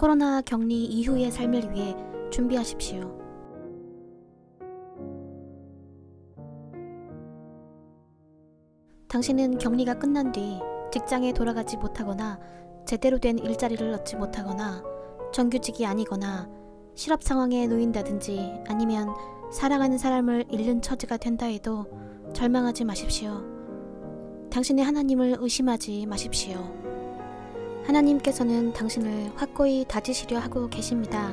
코로나 격리 이후의 삶을 위해 준비하십시오. 당신은 격리가 끝난 뒤 직장에 돌아가지 못하거나 제대로 된 일자리를 얻지 못하거나 정규직이 아니거나 실업 상황에 놓인다든지 아니면 사랑하는 사람을 잃는 처지가 된다 해도 절망하지 마십시오. 당신의 하나님을 의심하지 마십시오. 하나님께서는 당신을 확고히 다지시려 하고 계십니다.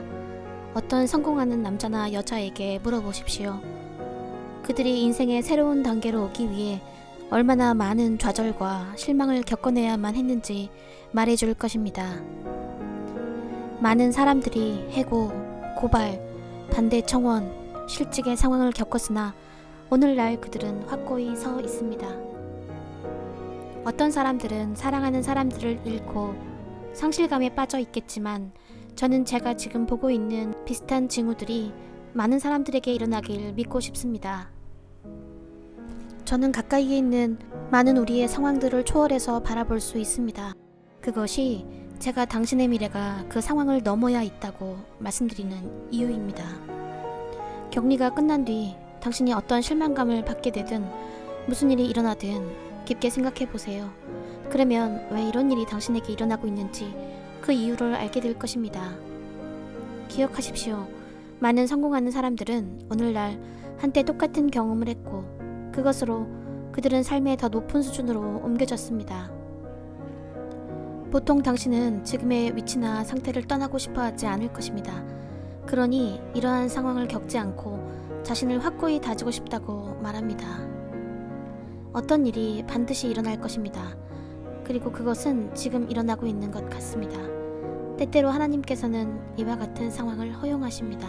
어떤 성공하는 남자나 여자에게 물어보십시오. 그들이 인생의 새로운 단계로 오기 위해 얼마나 많은 좌절과 실망을 겪어내야만 했는지 말해줄 것입니다. 많은 사람들이 해고, 고발, 반대 청원, 실직의 상황을 겪었으나 오늘날 그들은 확고히 서 있습니다. 어떤 사람들은 사랑하는 사람들을 잃고 상실감에 빠져 있겠지만 저는 제가 지금 보고 있는 비슷한 징후들이 많은 사람들에게 일어나길 믿고 싶습니다. 저는 가까이에 있는 많은 우리의 상황들을 초월해서 바라볼 수 있습니다. 그것이 제가 당신의 미래가 그 상황을 넘어야 있다고 말씀드리는 이유입니다. 격리가 끝난 뒤 당신이 어떤 실망감을 받게 되든 무슨 일이 일어나든 깊게 생각해 보세요. 그러면 왜 이런 일이 당신에게 일어나고 있는지 그 이유를 알게 될 것입니다. 기억하십시오. 많은 성공하는 사람들은 오늘날 한때 똑같은 경험을 했고 그것으로 그들은 삶의 더 높은 수준으로 옮겨졌습니다. 보통 당신은 지금의 위치나 상태를 떠나고 싶어 하지 않을 것입니다. 그러니 이러한 상황을 겪지 않고 자신을 확고히 다지고 싶다고 말합니다. 어떤 일이 반드시 일어날 것입니다. 그리고 그것은 지금 일어나고 있는 것 같습니다. 때때로 하나님께서는 이와 같은 상황을 허용하십니다.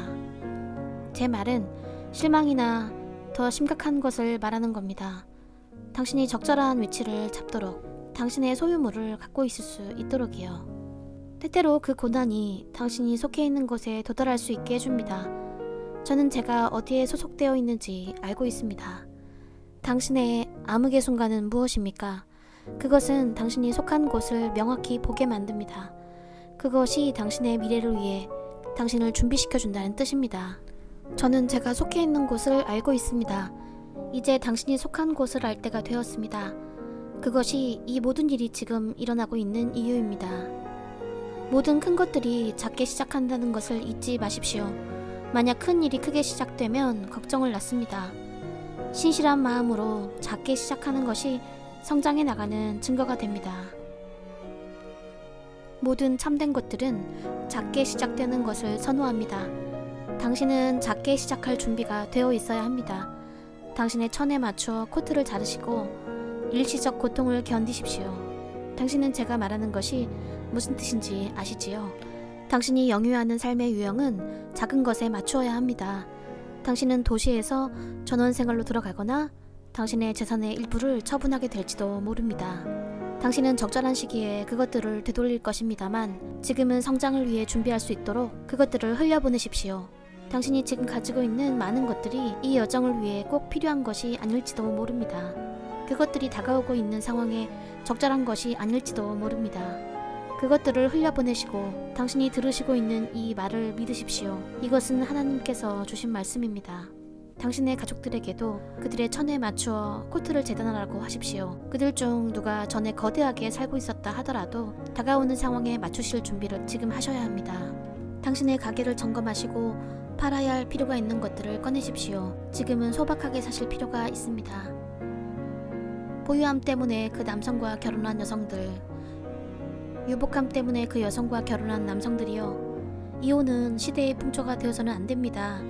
제 말은 실망이나 더 심각한 것을 말하는 겁니다. 당신이 적절한 위치를 잡도록 당신의 소유물을 갖고 있을 수 있도록이요. 때때로 그 고난이 당신이 속해 있는 곳에 도달할 수 있게 해줍니다. 저는 제가 어디에 소속되어 있는지 알고 있습니다. 당신의 암흑의 순간은 무엇입니까? 그것은 당신이 속한 곳을 명확히 보게 만듭니다. 그것이 당신의 미래를 위해 당신을 준비시켜 준다는 뜻입니다. 저는 제가 속해 있는 곳을 알고 있습니다. 이제 당신이 속한 곳을 알 때가 되었습니다. 그것이 이 모든 일이 지금 일어나고 있는 이유입니다. 모든 큰 것들이 작게 시작한다는 것을 잊지 마십시오. 만약 큰 일이 크게 시작되면 걱정을 낳습니다. 신실한 마음으로 작게 시작하는 것이 성장해 나가는 증거가 됩니다. 모든 참된 것들은 작게 시작되는 것을 선호합니다. 당신은 작게 시작할 준비가 되어 있어야 합니다. 당신의 천에 맞추어 코트를 자르시고 일시적 고통을 견디십시오. 당신은 제가 말하는 것이 무슨 뜻인지 아시지요? 당신이 영유하는 삶의 유형은 작은 것에 맞추어야 합니다. 당신은 도시에서 전원 생활로 들어가거나 당신의 재산의 일부를 처분하게 될지도 모릅니다. 당신은 적절한 시기에 그것들을 되돌릴 것입니다만 지금은 성장을 위해 준비할 수 있도록 그것들을 흘려보내십시오. 당신이 지금 가지고 있는 많은 것들이 이 여정을 위해 꼭 필요한 것이 아닐지도 모릅니다. 그것들이 다가오고 있는 상황에 적절한 것이 아닐지도 모릅니다. 그것들을 흘려보내시고 당신이 들으시고 있는 이 말을 믿으십시오. 이것은 하나님께서 주신 말씀입니다. 당신의 가족들에게도 그들의 천에 맞추어 코트를 재단하라고 하십시오. 그들 중 누가 전에 거대하게 살고 있었다 하더라도 다가오는 상황에 맞추실 준비를 지금 하셔야 합니다. 당신의 가게를 점검하시고 팔아야 할 필요가 있는 것들을 꺼내십시오. 지금은 소박하게 사실 필요가 있습니다. 보유함 때문에 그 남성과 결혼한 여성들, 유복함 때문에 그 여성과 결혼한 남성들이요. 이혼은 시대의 풍조가 되어서는 안 됩니다.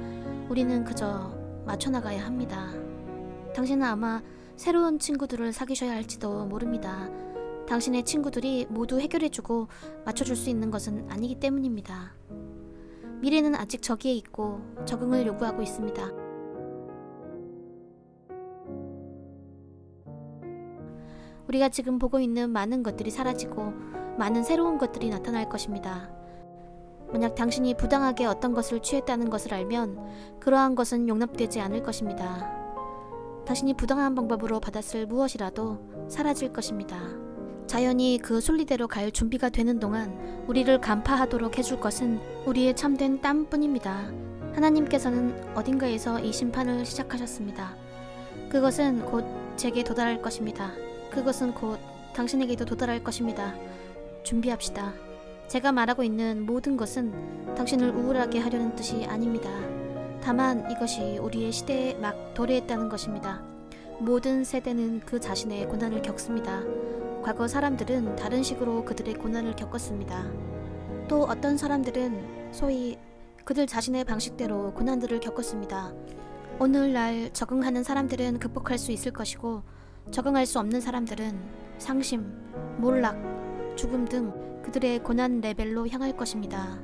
우리는 그저 맞춰나가야 합니다. 당신은 아마 새로운 친구들을 사귀셔야 할지도 모릅니다. 당신의 친구들이 모두 해결해주고 맞춰줄 수 있는 것은 아니기 때문입니다. 미래는 아직 저기에 있고 적응을 요구하고 있습니다. 우리가 지금 보고 있는 많은 것들이 사라지고 많은 새로운 것들이 나타날 것입니다. 만약 당신이 부당하게 어떤 것을 취했다는 것을 알면 그러한 것은 용납되지 않을 것입니다. 당신이 부당한 방법으로 받았을 무엇이라도 사라질 것입니다. 자연이 그 순리대로 갈 준비가 되는 동안 우리를 간파하도록 해줄 것은 우리의 참된 땀뿐입니다. 하나님께서는 어딘가에서 이 심판을 시작하셨습니다. 그것은 곧 제게 도달할 것입니다. 그것은 곧 당신에게도 도달할 것입니다. 준비합시다. 제가 말하고 있는 모든 것은 당신을 우울하게 하려는 뜻이 아닙니다. 다만 이것이 우리의 시대에 막 도래했다는 것입니다. 모든 세대는 그 자신의 고난을 겪습니다. 과거 사람들은 다른 식으로 그들의 고난을 겪었습니다. 또 어떤 사람들은 소위 그들 자신의 방식대로 고난들을 겪었습니다. 오늘날 적응하는 사람들은 극복할 수 있을 것이고 적응할 수 없는 사람들은 상심, 몰락, 죽음 등 그들의 고난 레벨로 향할 것입니다.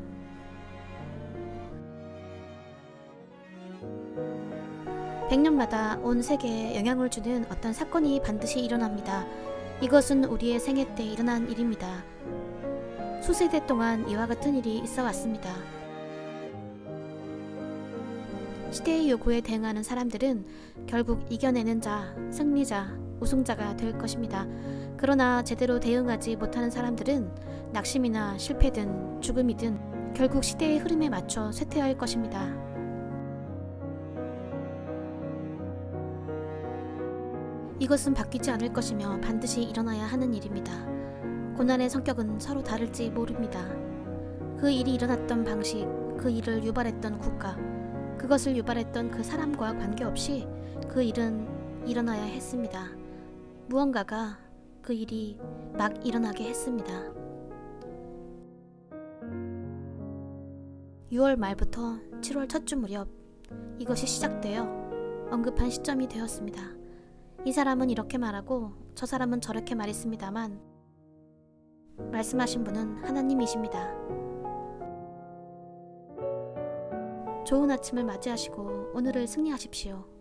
백년마다온 세계에 영향을 주는 어떤 사건이 반드시 일어납니다. 이것은 우리의 생애 때 일어난 일입니다. 수세대 동안 이와 같은 일이 있어 왔습니다. 시대의 요구에 대응하는 사람들은 결국 이겨내는 자, 승리자, 우승자가 될 것입니다. 그러나 제대로 대응하지 못하는 사람들은 낙심이나 실패든 죽음이든 결국 시대의 흐름에 맞춰 쇠퇴할 것입니다. 이것은 바뀌지 않을 것이며 반드시 일어나야 하는 일입니다. 고난의 성격은 서로 다를지 모릅니다. 그 일이 일어났던 방식, 그 일을 유발했던 국가, 그것을 유발했던 그 사람과 관계없이 그 일은 일어나야 했습니다. 무언가가 그 일이 막 일어나게 했습니다. 6월 말부터 7월 첫 주 무렵 이것이 시작되어 언급한 시점이 되었습니다. 이 사람은 이렇게 말하고 저 사람은 저렇게 말했습니다만 말씀하신 분은 하나님이십니다. 좋은 아침을 맞이하시고 오늘을 승리하십시오.